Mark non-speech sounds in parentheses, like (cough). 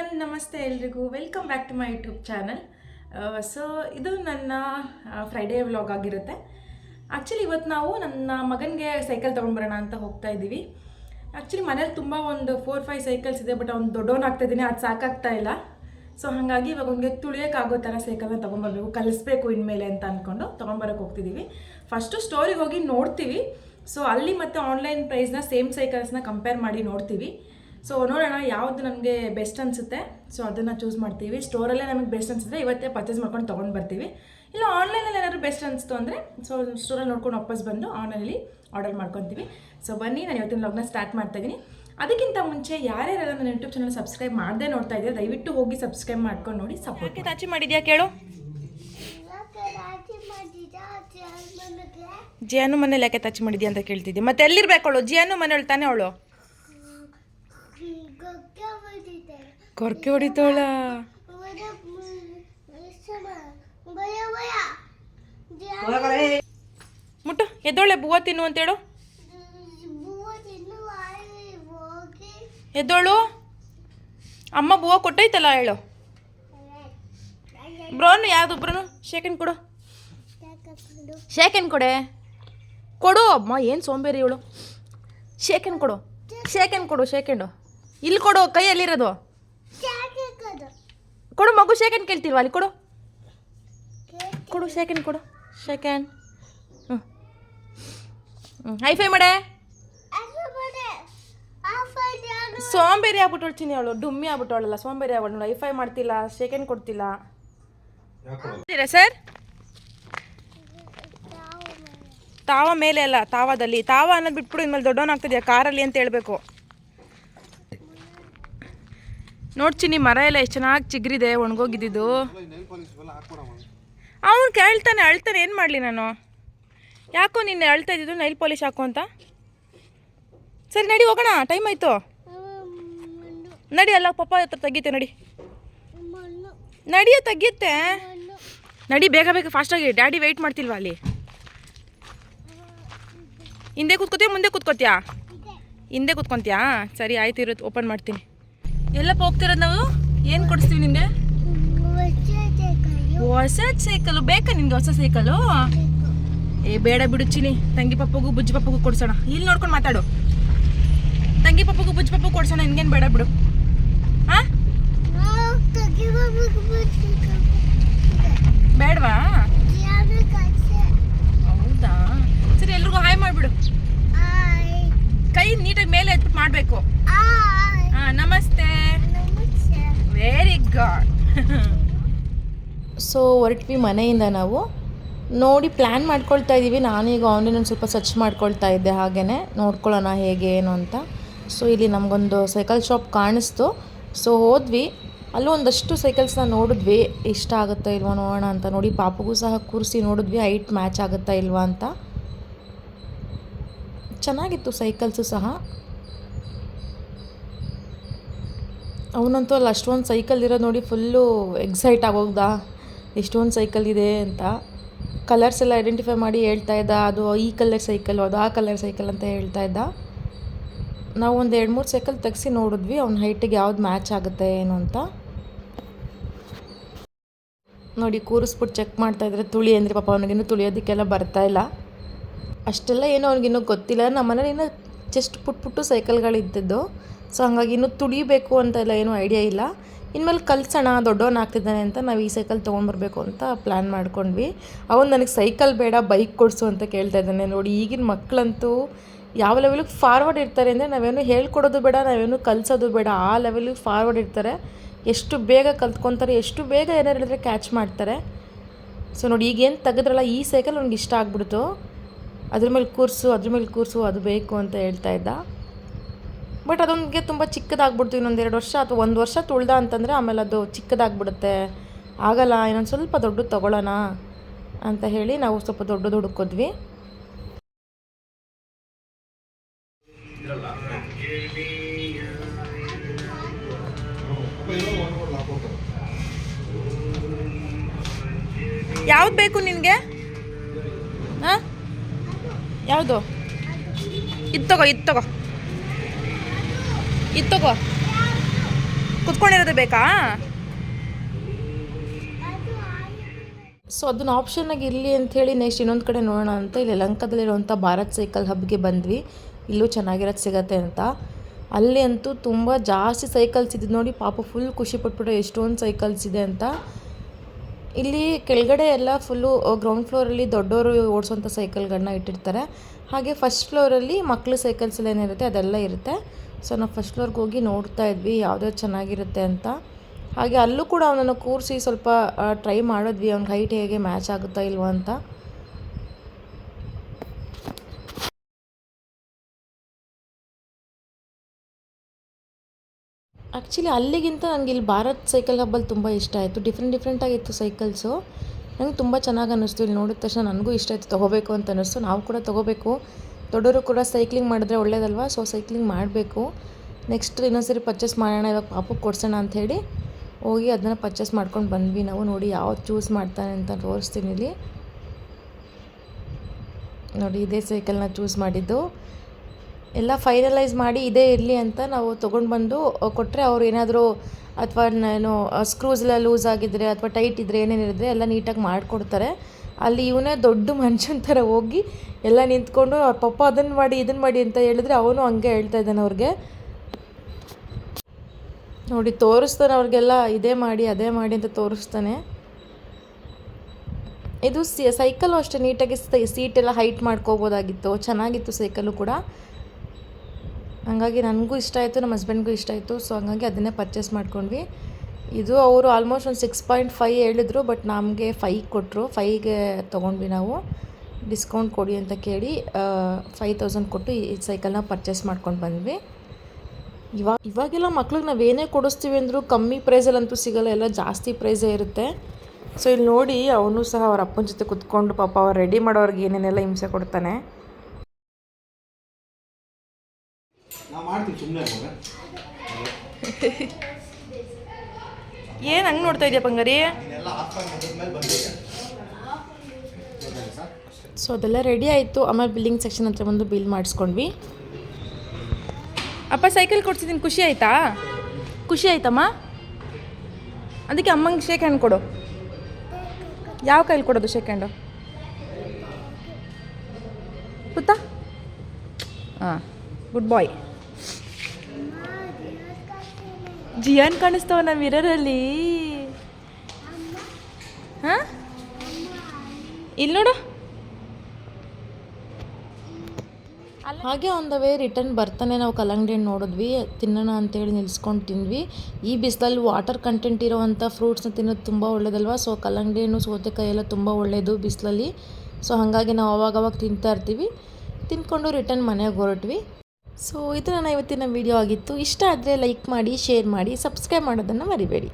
Everyone ನಮಸ್ತೆ ಎಲ್ರಿಗೂ. Welcome back to my YouTube channel so ಇದು ನನ್ನ ಫ್ರೈಡೇ ವ್ಲಾಗ್ ಆಗಿರುತ್ತೆ. ಆ್ಯಕ್ಚುಲಿ ಇವತ್ತು ನಾವು ನನ್ನ ಮಗನಿಗೆ ಸೈಕಲ್ ತೊಗೊಂಡ್ಬರೋಣ ಅಂತ ಹೋಗ್ತಾ ಇದ್ದೀವಿ. ಆ್ಯಕ್ಚುಲಿ ಮನೇಲಿ ತುಂಬ ಒಂದು ಫೋರ್ ಫೈವ್ ಸೈಕಲ್ಸ್ ಇದೆ ಬಟ್ ಅವ್ನು ದೊಡ್ಡವನ್ ಆಗ್ತಾ ಇದ್ದೀನಿ. ಅದು ಸಾಕಾಗ್ತಾ ಇಲ್ಲ. ಸೊ ಹಾಗಾಗಿ ಇವಾಗ ಅವನಿಗೆ ತುಳಿಯೋಕ್ಕಾಗೋ ಥರ ಸೈಕಲ್ನ ತೊಗೊಂಬರ್ಬೇಕು ಕಲಿಸ್ಬೇಕು ಇನ್ಮೇಲೆ ಅಂತ ಅಂದ್ಕೊಂಡು ತೊಗೊಂಬರೋಕೆ ಹೋಗ್ತಿದ್ದೀವಿ. ಫಸ್ಟು ಸ್ಟೋರಿಗೆ ಹೋಗಿ ನೋಡ್ತೀವಿ. ಸೊ ಅಲ್ಲಿ ಮತ್ತು ಆನ್ಲೈನ್ ಪ್ರೈಸ್ನ ಸೇಮ್ ಸೈಕಲ್ಸ್ನ ಕಂಪೇರ್ ಮಾಡಿ ನೋಡ್ತೀವಿ. ಸೊ ನೋಡೋಣ ಯಾವುದು ನನಗೆ ಬೆಸ್ಟ್ ಅನಿಸುತ್ತೆ. ಸೊ ಅದನ್ನು ಚೂಸ್ ಮಾಡ್ತೀವಿ. ಸ್ಟೋರಲ್ಲೇ ನಮಗೆ ಬೆಸ್ಟ್ ಅನಿಸಿದ್ರೆ ಇವತ್ತೇ ಪರ್ಚೇಸ್ ಮಾಡ್ಕೊಂಡು ತೊಗೊಂಡು ಬರ್ತೀವಿ. ಇಲ್ಲ ಆನ್ಲೈನಲ್ಲಿ ಏನಾದರೂ ಬೆಸ್ಟ್ ಅನಿಸ್ತು ಅಂದರೆ ಸೊ ಸ್ಟೋರಲ್ಲಿ ನೋಡ್ಕೊಂಡು ವಾಪಸ್ ಬಂದು ಆನ್ಲೈನಲ್ಲಿ ಆರ್ಡರ್ ಮಾಡ್ಕೊತೀವಿ. ಸೊ ಬನ್ನಿ ನಾನು ಇವತ್ತಿನ ಲಾಗ್ನ ಸ್ಟಾರ್ಟ್ ಮಾಡ್ತಾ ಇದ್ದೀನಿ ಅದಕ್ಕಿಂತ ಮುಂಚೆ ಯಾರ್ಯಾರೆಲ್ಲ ನನ್ನ ಯೂಟ್ಯೂಬ್ ಚಾನಲ್ ಸಬ್ಸ್ಕ್ರೈಬ್ ಮಾಡದೆ ನೋಡ್ತಾ ಇದ್ದೀರಾ ದಯವಿಟ್ಟು ಹೋಗಿ ಸಬ್ಸ್ಕ್ರೈಬ್ ಮಾಡ್ಕೊಂಡು ನೋಡಿ ಸಪೋರ್ಟ್ ಚಾಚಿ ಮಾಡಿದ್ಯಾ ಕೇಳು. ಜಿಯಾನು ಮನೇಲಿ ಯಾಕೆ ಟಚ್ ಮಾಡಿದ್ಯಾ ಅಂತ ಕೇಳ್ತಿದ್ದೆ. ಮತ್ತೆ ಎಲ್ಲಿರ್ಬೇಕು ಅವಳು? ಜಿಯಾನು ಮನೇಲಿ ತಾನೇ ಅವಳು? ಕೊರ್ಕೆ ಹೊಡಿತಾಳ ಮುಟ್ಟು ಎದ್ದೋಳೆ ಬೂವ ತಿನ್ನು ಅಂತೇಳು ಎದ್ದೋಳು. ಅಮ್ಮ ಬೂವ ಕೊಟ್ಟೈತಲ್ಲ ಹೇಳು. ಬ್ರೋನು ಯಾವ್ದು ಬ್ರೋನು ಶೇಕನ್ ಕೊಡು. ಶೇಕನ್ ಕೊಡೆ. ಕೊಡು, ಅಮ್ಮ, ಏನು ಸೋಂಬೇರಿ ಇವಳು. ಶೇಕನ್ ಕೊಡು. ಶೇಕನ್ ಕೊಡು ಶೇಕೆಂಡು ಇಲ್ಲಿ ಕೊಡು, ಕೈಯಲ್ಲಿರೋದು. ಕೊಡು ಮಗು ಸೆಕೆಂಡ್ ಕೇಳ್ತಿಲ್ವಾ ಅಲ್ಲಿ? ಕೊಡು. ಕೊಡು ಸೆಕೆಂಡ್ ಕೊಡು. ಸೆಕೆಂಡ್ ಹ್ಞೂ ಹ್ಞೂ ಹೈಫೈ ಮಾಡೆ. ಸೋಂಬೇರಿ ಆಗ್ಬಿಟ್ಟು ಅವಳು, ಡುಮ್ಮಿ ಆಗ್ಬಿಟ್ಟವಳಲ್ಲ, ಸೋಂಬೇರಿ ಆಗ್ಬಿಟ್ಟು ನೋಡಿ ಹೈಫೈ ಮಾಡ್ತಿಲ್ಲ ಸೆಕೆಂಡ್ ಕೊಡ್ತಿಲ್ಲ. ಸರ್? ತಾವ ಮೇಲೆ ಅಲ್ಲ, ತಾವದಲ್ಲಿ, ತಾವ ಅನ್ನೋದು ಬಿಟ್ಬಿಡು, ಇನ್ಮೇಲೆ ದೊಡ್ಡವನ್ ಆಗ್ತಿದ್ಯಾ ಕಾರಲ್ಲಿ ಅಂತ ಹೇಳ್ಬೇಕು. ನೋಡ್ಚಿನಿ ಮರ ಎಲ್ಲ ಎಷ್ಟು ಚೆನ್ನಾಗಿ ಚಿಗ್ರಿದೆ ಒಣಗೋಗಿದ್ದು ಅವನು ಕೇಳ್ತಾನೆ, ಅಳ್ತಾನೆ, ಏನು ಮಾಡಲಿ ನಾನು? ಯಾಕೋ ನಿನ್ನೆ ಅಳ್ತಾ ಇದ್ದಿದ್ದು ನೈಲ್ ಪಾಲಿಶ್ ಹಾಕು ಅಂತ? ಸರಿ, ನಡಿ, ಹೋಗೋಣ ಟೈಮ್ ಆಯಿತು. ನಡಿ, ಅಲ್ಲ, ಪಪ್ಪ ಹತ್ರ ತೆಗಿತೆ, ನಡಿ. ನಡಿಯೋ ತೆಗಿಯುತ್ತೆ ನಡಿ, ಬೇಗ ಬೇಗ ಫಾಸ್ಟಾಗಿ ಡ್ಯಾಡಿ ವೆಯ್ಟ್ ಮಾಡ್ತಿಲ್ವಾ ಅಲ್ಲಿ? ಹಿಂದೆ ಕೂತ್ಕೋತೀಯ, ಮುಂದೆ ಕೂತ್ಕೋತೀಯಾ? ಹಿಂದೆ ಕೂತ್ಕೊಂತೀಯಾ? ಸರಿ, ಆಯ್ತು ಇರುತ್ತೆ ಓಪನ್ ಮಾಡ್ತೀನಿ. ಎಲ್ಲಪ್ಪ ಹೋಗ್ತಿರೋದು ನಾವು? ಏನು ಕೊಡಿಸ್ತೀವಿ ನಿಮಗೆ? ಹೊಸ ಸೈಕಲು ಬೇಕಾ ನಿಮ್ಗೆ ಹೊಸ ಸೈಕಲು? ಏ ಬೇಡ ಬಿಡು ಚಿನಿ ತಂಗಿ ಪಪ್ಪಗೂ ಬುಜ್ಜಿ ಪಪ್ಪಗೂ ಕೊಡ್ಸೋಣ. ಇಲ್ಲಿ ನೋಡ್ಕೊಂಡು ಮಾತಾಡು. ತಂಗಿ ಪಪ್ಪಗೂ ಬುಜ್ಜಿ ಪಪ್ಪಗೂ ಕೊಡ್ಸೋಣ ನಿನ್ಗೇನು ಬೇಡ ಬಿಡು. ಹಾ ಬೇಡವಾ ಹೌದಾ ಸರಿ ಎಲ್ರಿಗೂ ಹಾಯ್ ಮಾಡಿಬಿಡು ಕೈ ನೀಟಾಗಿ ಮೇಲೆ ಎತ್ಬಿಟ್ಟು ಮಾಡಬೇಕು ಹಾ ನಮಸ್ತೆ ವೆರಿ ಗುಡ್ ಸೊ ಹೊರಟ್ವಿ ಮನೆಯಿಂದ ನಾವು. ನೋಡಿ ಪ್ಲ್ಯಾನ್ ಮಾಡ್ಕೊಳ್ತಾ ಇದ್ದೀವಿ ನಾನೀಗ ಆನ್ಲೈನಲ್ಲಿ ಸ್ವಲ್ಪ ಸರ್ಚ್ ಮಾಡ್ಕೊಳ್ತಾ ಇದ್ದೆ ಹಾಗೆಯೇ ನೋಡ್ಕೊಳ್ಳೋಣ ಹೇಗೆ, ಏನು ಅಂತ. ಸೊ ಇಲ್ಲಿ ನಮಗೊಂದು ಸೈಕಲ್ ಶಾಪ್ ಕಾಣಿಸ್ತು. ಸೊ ಹೋದ್ವಿ. ಅಲ್ಲೂ ಒಂದಷ್ಟು ಸೈಕಲ್ಸ್ನ ನೋಡಿದ್ವಿ. ಇಷ್ಟ ಆಗುತ್ತಾ ಇಲ್ವಾ ನೋಡೋಣ ಅಂತ. ನೋಡಿ, ಪಾಪಗೂ ಸಹ ಕೂರಿಸಿ ನೋಡಿದ್ವಿ. ಹೈಟ್ ಮ್ಯಾಚ್ ಆಗುತ್ತಾ ಇಲ್ವಾ ಅಂತ. ಚೆನ್ನಾಗಿತ್ತು ಸೈಕಲ್ಸು ಸಹ. ಅವನಂತೂ ಅಲ್ಲಿ ಅಷ್ಟೊಂದು ಸೈಕಲ್ ಇರೋದು ನೋಡಿ ಫುಲ್ಲು ಎಕ್ಸೈಟ್ ಆಗೋಗ್ದ. ಎಷ್ಟೊಂದು ಸೈಕಲ್ ಇದೆ ಅಂತ ಕಲರ್ಸ್ ಎಲ್ಲ ಐಡೆಂಟಿಫೈ ಮಾಡಿ ಹೇಳ್ತಾ ಇದ್ದ. ಅದು ಈ ಕಲರ್ ಸೈಕಲ್ ಅದು ಆ ಕಲರ್ ಸೈಕಲ್ ಅಂತ ಹೇಳ್ತಾ ಇದ್ದ. ನಾವು ಒಂದು ಎರಡು ಮೂರು ಸೈಕಲ್ ತೆಗೆಸಿ ನೋಡಿದ್ವಿ, ಅವ್ನ ಹೈಟಿಗೆ ಯಾವ್ದು ಮ್ಯಾಚ್ ಆಗುತ್ತೆ ಏನು ಅಂತ. ನೋಡಿ ಕೂರಿಸ್ಬಿಟ್ಟು ಚೆಕ್ ಮಾಡ್ತಾ ಇದ್ರೆ ತುಳಿ ಅಂದರೆ ಪಾಪ ಅವನಿಗಿನ್ನೂ ತುಳಿಯೋದಕ್ಕೆಲ್ಲ ಬರ್ತಾ ಇಲ್ಲ. ಅಷ್ಟೆಲ್ಲ ಏನೋ ಅವ್ನಿಗಿನ್ನೂ ಗೊತ್ತಿಲ್ಲ. ನಮ್ಮ ಮನೇಲಿ ಇನ್ನೂ ಜಸ್ಟ್ ಪುಟ್ ಪುಟ್ಟು ಸೈಕಲ್ಗಳಿದ್ದದ್ದು ಸೊ ಹಾಗಾಗಿ ಇನ್ನೂ ತುಳಿಬೇಕು ಅಂತೆಲ್ಲ ಏನೂ ಐಡಿಯಾ ಇಲ್ಲ. ಇನ್ಮೇಲೆ ಕಲ್ಸೋಣ, ದೊಡ್ಡವನ್ ಆಗ್ತಿದ್ದಾನೆ ಅಂತ ನಾವು ಈ ಸೈಕಲ್ ತೊಗೊಂಡ್ಬರ್ಬೇಕು ಅಂತ ಪ್ಲ್ಯಾನ್ ಮಾಡ್ಕೊಂಡ್ವಿ. ಅವನು ನನಗೆ ಸೈಕಲ್ ಬೇಡ ಬೈಕ್ ಕೊಡಿಸು ಅಂತ ಕೇಳ್ತಾ ಇದ್ದಾನೆ. ನೋಡಿ, ಈಗಿನ ಮಕ್ಕಳಂತೂ ಯಾವ ಲೆವೆಲಿಗೆ ಫಾರ್ವರ್ಡ್ ಇರ್ತಾರೆ ಅಂದರೆ ನಾವೇನು ಹೇಳ್ಕೊಡೋದು ಬೇಡ, ನಾವೇನು ಕಲಿಸೋದು ಬೇಡ. ಆ ಲೆವೆಲಿಗೆ ಫಾರ್ವರ್ಡ್ ಇರ್ತಾರೆ. ಎಷ್ಟು ಬೇಗ ಕಲ್ತ್ಕೊತಾರೆ, ಎಷ್ಟು ಬೇಗ ಏನಾರು ಹೇಳಿದ್ರೆ ಕ್ಯಾಚ್ ಮಾಡ್ತಾರೆ. ಸೊ ನೋಡಿ ಈಗೇನು ತೆಗೆದ್ರಲ್ಲ, ಈ ಸೈಕಲ್ ಅವ್ನಿಗೆ ಇಷ್ಟ ಆಗ್ಬಿಡ್ತು. ಅದ್ರ ಮೇಲೆ ಕೂರಿಸು, ಅದ್ರ ಮೇಲೆ ಕೂರಿಸು, ಅದು ಬೇಕು ಅಂತ ಹೇಳ್ತಾ ಇದ್ದ. ಬಟ್ ಅದೊಂದಿಗೆ ತುಂಬ ಚಿಕ್ಕದಾಗ್ಬಿಡ್ತು ಇನ್ನೊಂದು ಎರಡು ವರ್ಷ ಅಥವಾ ಒಂದು ವರ್ಷ ತುಳ್ದ ಅಂತಂದರೆ ಆಮೇಲೆ ಅದು ಚಿಕ್ಕದಾಗ್ಬಿಡುತ್ತೆ. ಆಗಲ್ಲ, ಇನ್ನೊಂದು ಸ್ವಲ್ಪ ದೊಡ್ಡದು ತೊಗೊಳ್ಳೋಣ ಅಂತ ಹೇಳಿ ನಾವು ಸ್ವಲ್ಪ ದೊಡ್ಡದು ಹುಡುಕಿದ್ವಿ ಯಾವ್ದು ಬೇಕು ನಿನಗೆ? ಹಾಂ? ಯಾವುದು? ಇದು ತಗೋ ಇದು ತಗೋ. ಇದು ತಗೋ. ಕುತ್ಕೊಂಡಿರೋದು ಬೇಕಾ? ಸೊ ಅದನ್ನ ಆಪ್ಷನ್ನಾಗಿ ಇರಲಿ ಅಂಥೇಳಿ ನೆಕ್ಸ್ಟ್ ಇನ್ನೊಂದು ಕಡೆ ನೋಡೋಣ ಅಂತ. ಇಲ್ಲಿ ಲಂಕಾದಲ್ಲಿರುವಂಥ ಭಾರತ್ ಸೈಕಲ್ ಹಬ್ಗೆ ಬಂದ್ವಿ. ಇಲ್ಲೂ ಚೆನ್ನಾಗಿರೋದು ಸಿಗತ್ತೆ ಅಂತ. ಅಲ್ಲಿ ಅಂತೂ ತುಂಬ ಜಾಸ್ತಿ ಸೈಕಲ್ಸ್ ಇದ್ದು ನೋಡಿ ಪಾಪ ಫುಲ್ ಖುಷಿ ಪಟ್ಬಿಟ್ಟು ಎಷ್ಟೊಂದು ಸೈಕಲ್ಸ್ ಇದೆ ಅಂತ. ಇಲ್ಲಿ ಕೆಳಗಡೆ ಎಲ್ಲ ಫುಲ್ಲು ಗ್ರೌಂಡ್ ಫ್ಲೋರಲ್ಲಿ ದೊಡ್ಡವರು ಓಡಿಸುವಂಥ ಸೈಕಲ್ಗಳನ್ನ ಇಟ್ಟಿರ್ತಾರೆ. ಹಾಗೆ ಫಸ್ಟ್ ಫ್ಲೋರಲ್ಲಿ ಮಕ್ಕಳು ಸೈಕಲ್ಸ್ ಏನಿರುತ್ತೆ ಅದೆಲ್ಲ ಇರುತ್ತೆ. ಸೊ ನಾವು ಫಸ್ಟ್ ಫ್ಲೋರ್ಗೆ ಹೋಗಿ ನೋಡ್ತಾ ಇದ್ವಿ ಯಾವ್ದು ಚೆನ್ನಾಗಿರುತ್ತೆ ಅಂತ. ಹಾಗೆ ಅಲ್ಲೂ ಕೂಡ ಅವನನ್ನು ಕೂರಿಸಿ ಸ್ವಲ್ಪ ಟ್ರೈ ಮಾಡಿದ್ವಿ. ಅವ್ನ ಹೈಟ್ ಹೇಗೆ ಮ್ಯಾಚ್ ಆಗುತ್ತಾ ಇಲ್ವ ಅಂತ. ಆ್ಯಕ್ಚುಲಿ ಅಲ್ಲಿಗಿಂತ ನನಗೆ ಇಲ್ಲಿ ಭಾರತ್ ಸೈಕಲ್ ಹಬ್ಬಲ್ಲಿ ತುಂಬ ಇಷ್ಟ ಆಯಿತು. ಡಿಫ್ರೆಂಟ್ ಡಿಫ್ರೆಂಟಾಗಿತ್ತು ಸೈಕಲ್ಸು ನಂಗೆ ತುಂಬ ಚೆನ್ನಾಗಿ ಅನ್ನಿಸ್ತು. ಇಲ್ಲಿ ನೋಡಿದ ತಕ್ಷಣ ನನಗೂ ಇಷ್ಟ ಆಯಿತು ತೊಗೋಬೇಕು ಅಂತ ಅನ್ನಿಸ್ತು. ನಾವು ಕೂಡ ತೊಗೋಬೇಕು. ದೊಡ್ಡವರು ಕೂಡ ಸೈಕ್ಲಿಂಗ್ ಮಾಡಿದ್ರೆ ಒಳ್ಳೇದಲ್ವಾ? ಸೊ ಸೈಕ್ಲಿಂಗ್ ಮಾಡಬೇಕು. ನೆಕ್ಸ್ಟ್ ಇನ್ನೊಂದ್ಸರಿ ಪರ್ಚೇಸ್ ಮಾಡೋಣ, ಇವಾಗ ಪಾಪಕ್ಕೆ ಕೊಡ್ಸೋಣ ಅಂಥೇಳಿ ಹೋಗಿ ಅದನ್ನು ಪರ್ಚೇಸ್ ಮಾಡ್ಕೊಂಡು ಬಂದ್ವಿ ನಾವು. ನೋಡಿ ಯಾವ್ದು ಚೂಸ್ ಮಾಡ್ತಾನೆ ಅಂತ ತೋರಿಸ್ತೀನಿ ಇಲ್ಲಿ. ನೋಡಿ ಇದೇ ಸೈಕಲ್ನ ಚೂಸ್ ಮಾಡಿದ್ದು. ಎಲ್ಲ ಫೈನಲೈಸ್ ಮಾಡಿ ಇದೇ ಇರಲಿ ಅಂತ ನಾವು ತೊಗೊಂಡು ಬಂದು ಕೊಟ್ಟರೆ ಅವ್ರು ಏನಾದರೂ ಅಥವಾ ಏನು ಸ್ಕ್ರೂಸ್ ಎಲ್ಲ ಲೂಸ್ ಆಗಿದ್ದರೆ ಅಥವಾ ಟೈಟ್ ಇದ್ದರೆ ಏನೇನಿದ್ರೆ ಎಲ್ಲ ನೀಟಾಗಿ ಮಾಡಿಕೊಡ್ತಾರೆ. ಅಲ್ಲಿ ಇವನೇ ದೊಡ್ಡ (laughs) ಮನುಷ್ಯನ ಥರ ಹೋಗಿ ಎಲ್ಲ ನಿಂತ್ಕೊಂಡು ಪಪ್ಪ ಅದನ್ನು ಮಾಡಿ ಇದನ್ನು ಮಾಡಿ ಅಂತ ಹೇಳಿದ್ರೆ ಅವನು ಹಂಗೆ ಹೇಳ್ತಾ ಇದ್ದಾನೆ ಅವ್ರಿಗೆ. ನೋಡಿ, ತೋರಿಸ್ತಾನೆ ಅವ್ರಿಗೆಲ್ಲ, ಇದೇ ಮಾಡಿ, ಅದೇ ಮಾಡಿ ಅಂತ ತೋರಿಸ್ತಾನೆ. ಇದು ಸೈಕಲ್ಲು ಅಷ್ಟೇ, ನೀಟಾಗಿ ಸೀಟೆಲ್ಲ ಹೈಟ್ ಮಾಡ್ಕೋಬೋದಾಗಿತ್ತು. ಚೆನ್ನಾಗಿತ್ತು ಸೈಕಲ್ಲು ಕೂಡ. ಹಾಗಾಗಿ ನನಗೂ ಇಷ್ಟ ಆಯಿತು, ನಮ್ಮ ಹಸ್ಬೆಂಡ್ಗೂ ಇಷ್ಟ ಆಯಿತು. ಸೊ ಹಂಗಾಗಿ ಅದನ್ನೇ ಪರ್ಚೇಸ್ ಮಾಡ್ಕೊಂಡ್ವಿ. ಇದು ಅವರು ಆಲ್ಮೋಸ್ಟ್ ಒಂದು ಸಿಕ್ಸ್ ಪಾಯಿಂಟ್ ಫೈ ಹೇಳಿದ್ರು ಬಟ್ ನಮಗೆ ಫೈ ಕೊಟ್ಟರು ಫೈಗೆ ತೊಗೊಂಡ್ವಿ ನಾವು. ಡಿಸ್ಕೌಂಟ್ ಕೊಡಿ ಅಂತ ಕೇಳಿ ಫೈ ತೌಸಂಡ್ ಕೊಟ್ಟು ಈ ಸೈಕಲ್ನ ಪರ್ಚೇಸ್ ಮಾಡ್ಕೊಂಡು ಬಂದ್ವಿ. ಇವಾಗ, ಇವಾಗೆಲ್ಲ ಮಕ್ಳಿಗೆ ನಾವು ಏನೇ ಕೊಡಿಸ್ತೀವಿ ಅಂದರೂ ಕಮ್ಮಿ ಪ್ರೈಸಲ್ಲಂತೂ ಸಿಗಲ್ಲ, ಎಲ್ಲ ಜಾಸ್ತಿ ಪ್ರೈಸೇ ಇರುತ್ತೆ. ಸೊ ಇಲ್ಲಿ ನೋಡಿ ಅವನು ಸಹ ಅವ್ರ ಅಪ್ಪನ ಜೊತೆ ಕುತ್ಕೊಂಡು ಪಾಪ ಅವ್ರು ರೆಡಿ ಮಾಡೋರಿಗೆ ಏನೇನೆಲ್ಲ ಹಿಂಸೆ ಕೊಡ್ತಾನೆ. ನಾವು ಮಾಡ್ತೀವಿ ಸುಮ್ಮನೆ ಮಗ ಏನು ಹಂಗೆ ನೋಡ್ತಾ ಇದೆಯಾ ಬಂದಿದೆ. ಸೊ ಅದೆಲ್ಲ ರೆಡಿ ಆಯಿತು. ಆಮೇಲೆ ಬಿಲ್ಲಿಂಗ್ ಸೆಕ್ಷನ್ ಹತ್ರ ಬಂದು ಬಿಲ್ ಮಾಡಿಸ್ಕೊಂಡ್ವಿ. ಅಪ್ಪ ಸೈಕಲ್ ಕೊಡ್ಸಿದ್ದೀನಿ ಖುಷಿ ಆಯ್ತಾ? ಖುಷಿ ಆಯ್ತಮ್ಮ? ಅದಕ್ಕೆ ಅಮ್ಮಂಗೆ ಶೇಕ್ ಹ್ಯಾಂಡ್ ಕೊಡು. ಯಾವ ಕೈಲಿ ಕೊಡೋದು ಶೇಕ್ ಹ್ಯಾಂಡು ಪುತ್ತ? ಹಾಂ ಗುಡ್ ಬಾಯ್ ಜಿಯಾನ್ ಕಾಣಿಸ್ತಾವ ನಮ್ಮ ಮಿರರಲ್ಲಿ ಹಾಂ? ಇಲ್ಲಿ ನೋಡು. ಹಾಗೆ ಆನ್ ದ ವೇ ರಿಟರ್ನ್ ಬರ್ತಾನೆ ನಾವು ಕಲ್ಲಂಗಡಿ ಹಣ್ಣು ನೋಡಿದ್ವಿ, ತಿನ್ನೋಣ ಅಂತೇಳಿ ನಿಲ್ಸ್ಕೊಂಡು ತಿಂದ್ವಿ. ಈ ಬಿಸಿಲಲ್ಲಿ ವಾಟರ್ ಕಂಟೆಂಟ್ ಇರೋವಂಥ ಫ್ರೂಟ್ಸ್ನ ತಿನ್ನೋದು ತುಂಬ ಒಳ್ಳೇದಲ್ವಾ? ಸೊ ಕಲ್ಲಂಗಡಿ ಹಣ್ಣು ಸೌತೆಕಾಯಿ ಎಲ್ಲ ತುಂಬ ಒಳ್ಳೆಯದು ಬಿಸಿಲಲ್ಲಿ. ಸೊ ಹಾಗಾಗಿ ನಾವು ಅವಾಗವಾಗ ತಿಂತಾ ಇರ್ತೀವಿ. ತಿಂದ್ಕೊಂಡು ರಿಟರ್ನ್ ಮನೆಗೆ ಹೊರಟ್ವಿ. ಸೊ ಇದು ನನ್ನ ಇವತ್ತಿನ ವಿಡಿಯೋ ಆಗಿತ್ತು. ಇಷ್ಟ ಆದರೆ ಲೈಕ್ ಮಾಡಿ ಶೇರ್ ಮಾಡಿ ಸಬ್ಸ್ಕ್ರೈಬ್ ಮಾಡೋದನ್ನು ಮರಿಬೇಡಿ.